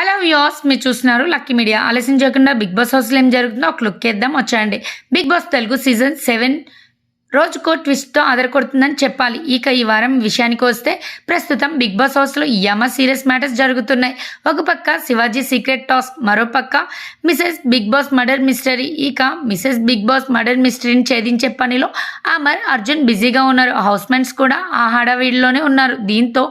Hello views మీరు చూస్తున్నారు lucky media. ఆలస్యం చేయకుండా బిగ్ బాస్ హౌస్లో ఏం జరుగుతుందో ఒక లుక్ వేద్దాం వచ్చేయండి. Big Boss Telugu season seven రోజుకో ట్విస్ట్తో అదరకొడుతుందని చెప్పాలి. ఇక ఈ వారం విషయానికి వస్తే ప్రస్తుతం బిగ్ బాస్ హౌస్లో యమ సీరియస్ మ్యాటర్స్ జరుగుతున్నాయి. ఒక పక్క శివాజీ సీక్రెట్ టాస్క్ మరో పక్క Mrs Big Boss murder mystery. ఇక మిసెస్ బిగ్ బాస్ మర్డర్ మిస్టరీని ఛేదించే పనిలో అమర్ అర్జున్ బిజీగా ఉన్నారు. హౌస్ మెంట్స్ కూడా ఆ హడావిడిలోనే ఉన్నారు. దీంతో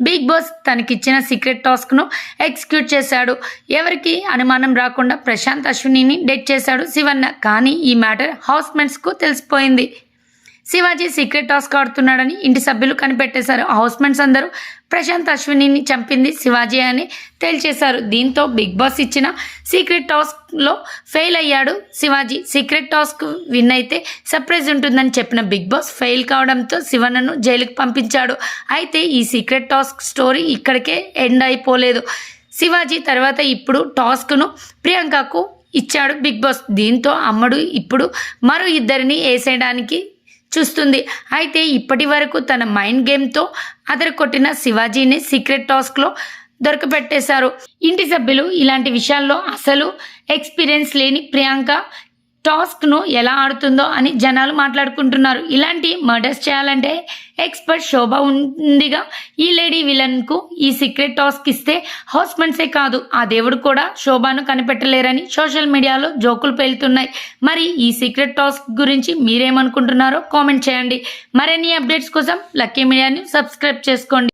బిగ్ బాస్ తనకిచ్చిన సీక్రెట్ టాస్క్ను ఎగ్జిక్యూట్ చేశాడు. ఎవరికి అనుమానం రాకుండా ప్రశాంత్ అశ్వినిని డెట్ చేశాడు శివన్న. కానీ ఈ మ్యాటర్ హౌస్మెంట్స్కు తెలిసిపోయింది. శివాజీ సీక్రెట్ టాస్క్ ఆడుతున్నాడని ఇంటి సభ్యులు కనిపెట్టేశారు. హౌస్మెంట్స్ అందరూ ప్రశాంత్ అశ్వినిని చంపింది శివాజీ అని తేల్చేశారు. దీంతో బిగ్ బాస్ ఇచ్చిన సీక్రెట్ టాస్క్లో ఫెయిల్ అయ్యాడు శివాజీ. సీక్రెట్ టాస్క్ విన్ అయితే సర్ప్రైజ్ ఉంటుందని చెప్పిన బిగ్ బాస్ ఫెయిల్ కావడంతో శివనను జైలుకు పంపించాడు. అయితే ఈ సీక్రెట్ టాస్క్ స్టోరీ ఇక్కడికే ఎండ్ అయిపోలేదు. శివాజీ తర్వాత ఇప్పుడు టాస్క్ను ప్రియాంకకు ఇచ్చాడు బిగ్ బాస్. దీంతో అమ్మడు ఇప్పుడు మరో ఇద్దరిని వేసేయడానికి చూస్తుంది. అయితే ఇప్పటి వరకు తన మైండ్ గేమ్తో అదరకొట్టిన శివాజీని సీక్రెట్ టాస్క్లో దొరకపెట్టేశారు. ఇంటి సభ్యులు ఇలాంటి విషయాల్లో అసలు ఎక్స్పీరియన్స్ లేని ప్రియాంక టాస్క్ను ఎలా ఆడుతుందో అని జనాలు మాట్లాడుకుంటున్నారు. ఇలాంటి మర్డర్స్ చేయాలంటే ఎక్స్పర్ట్ శోభ ఉందిగా. ఈ లేడీ విలన్కు ఈ సీక్రెట్ టాస్క్ ఇస్తే హౌస్మెంట్సే కాదు. ఆ దేవుడు కూడా శోభను కనిపెట్టలేరని సోషల్ మీడియాలో జోకులు పేలుతున్నాయి. మరి ఈ సీక్రెట్ టాస్క్ గురించి మీరేమనుకుంటున్నారో కామెంట్ చేయండి. మరిన్ని అప్డేట్స్ కోసం లక్కీ మీడియాని సబ్స్క్రైబ్ చేసుకోండి.